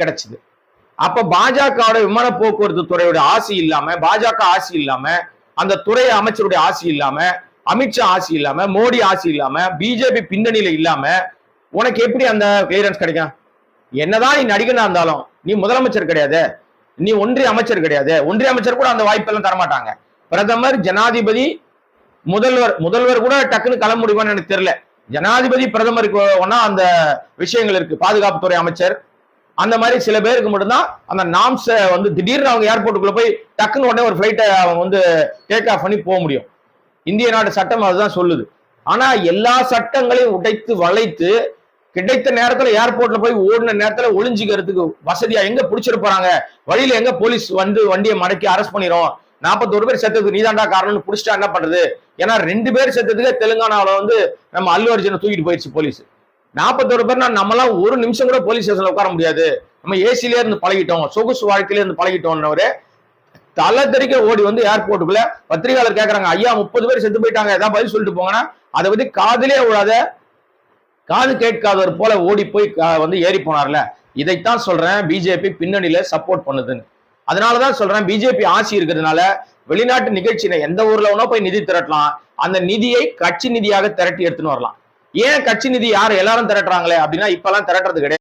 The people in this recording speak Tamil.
கிடைச்சது. அப்ப பாஜகவோட விமான போக்குவரத்து துறையோட ஆசி இல்லாம பாஜக ஆசி இல்லாம அந்த துறை அமைச்சருடைய ஆசி இல்லாம அமித்ஷா ஆசி இல்லாம மோடி ஆசி இல்லாம பிஜேபி பின்னணியில இல்லாம உனக்கு எப்படி அந்த கிளியரன்ஸ் கிடைக்கும்? என்னதான் நீ நடிகனா இருந்தாலும் நீ முதலமைச்சர் கிடையாது. நீ ஒன்றிய அமைச்சர் கிடையாது. ஒன்றிய அமைச்சர் கூட அந்த வாய்ப்பெல்லாம் தரமாட்டாங்க. பிரதமர் ஜனாதிபதி முதல்வர் முதல்வர் கூட டக்குன்னு கிளம்ப முடியுமான்னு எனக்கு தெரியல. ஜனாதிபதி பிரதமருக்கு ஒன்னா அந்த விஷயங்கள் இருக்கு. பாதுகாப்புத்துறை அமைச்சர் அந்த மாதிரி சில பேருக்கு மட்டும்தான் அந்த நாம்ஸ வந்து திடீர்னு அவங்க ஏர்போர்ட்டுக்குள்ள போய் டக்குன்னு உடனே ஒரு ஃபிளைட்டை அவங்க வந்து டேக் ஆஃப் பண்ணி போக முடியும். இந்திய நாடு சட்டம் அதுதான் சொல்லுது. ஆனா எல்லா சட்டங்களையும் உடைத்து வளைத்து கிடைத்த நேரத்துல ஏர்போர்ட்ல போய் ஓடின நேரத்துல ஒளிஞ்சிக்கிறதுக்கு வசதியா எங்க பிடிச்சிட்டு வழியில எங்க போலீஸ் வந்து வண்டியை மடக்கி அரெஸ்ட் பண்ணிரும்? நாற்பத்தோரு பேர் செத்ததுக்கு நீதாண்டா காரணம்னு புடிச்சிட்டா என்ன பண்றது? ஏன்னா ரெண்டு பேர் செத்ததுக்கே தெலுங்கானாவில வந்து நம்ம அல்லு அர்ஜுனை தூக்கிட்டு போயிடுச்சு போலீஸ். நாற்பத்தோரு பேர் நான் நம்மளாம் ஒரு நிமிஷம் கூட போலீஸ் ஸ்டேஷன்ல உட்கார முடியாது. நம்ம ஏசிலே இருந்து பழகிட்டோம். சொகுசு வாழ்க்கையில இருந்து பழகிட்டோம்னவரு தலை தெறிக்க ஓடி வந்து ஏர்போர்ட்டுக்குள்ள பத்திரிகையாளர் கேட்கறாங்க ஐயா முப்பது பேர் செத்து போயிட்டாங்க. ஏதாவது பதில் சொல்லிட்டு போங்கன்னா அதை பத்தி காதிலே விடாத காது கேட்காதவர் போல ஓடி போய் கா- வந்து ஏறி போனார்ல. இதைத்தான் சொல்றேன் பிஜேபி பின்னணியில சப்போர்ட் பண்ணுதுன்னு. அதனாலதான் சொல்றேன் பிஜேபி ஆட்சி இருக்கிறதுனால வெளிநாட்டு நிகழ்ச்சியில எந்த ஊர்ல வேணா போய் நிதி திரட்டலாம். அந்த நிதியை கட்சி நிதியாக திரட்டி எடுத்துன்னு வரலாம். ஏன் கட்சி நிதி யார் எல்லாரும் திரட்டுறாங்களே அப்படின்னா இப்பெல்லாம் திரட்டுறது கிடையாது.